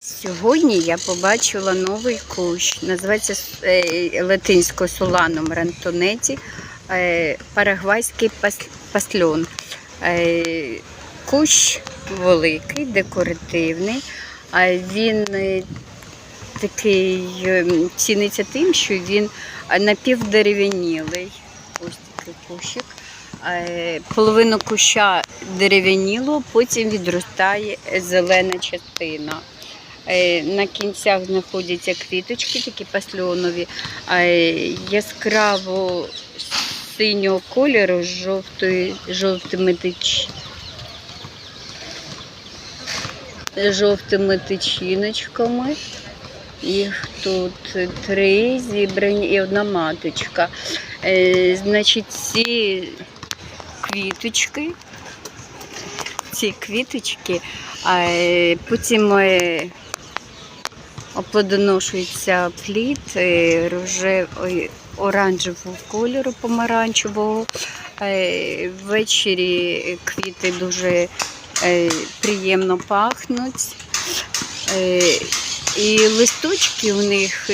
Сьогодні я побачила новий кущ. Називається е, латинською соланом рантонеті, е, парагвайський пас- пасльон. Е, Кущ великий, декоративний. Він такий ціниться тим, що він напівдерев'янілий. Ось такий кущик. Половину куща дерев'яніло, потім відростає зелена частина. Е, На кінцях знаходяться квіточки, такі пасльонові, е, яскраво синього кольору з жовтої, жовтими тич... жовтими тичіночками. Їх тут три зібрані і одна маточка. Е, Значить, ці квіточки, ці квіточки, потім оплодоношується плід е, оранжевого кольору, помаранчевого. Е, Ввечері квіти дуже е, приємно пахнуть. І листочки у них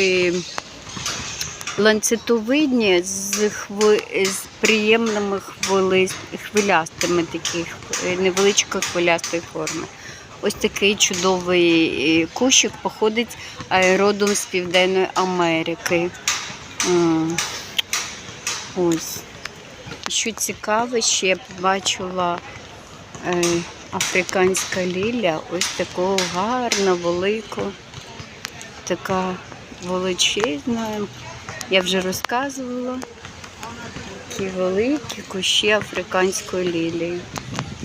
ланцетовидні з, хви, з приємними хвили, хвилястими таких, невеличкої хвилястої форми. Ось такий чудовий е, кущик походить е, родом з Південної Америки. Ось. Що цікаве, ще я побачила е, африканська лілія, ось такого гарна, великого, така величезна. Я вже розказувала. Такі великі кущі африканської лілії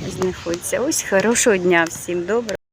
знаходяться. Ось хорошого дня всім добре.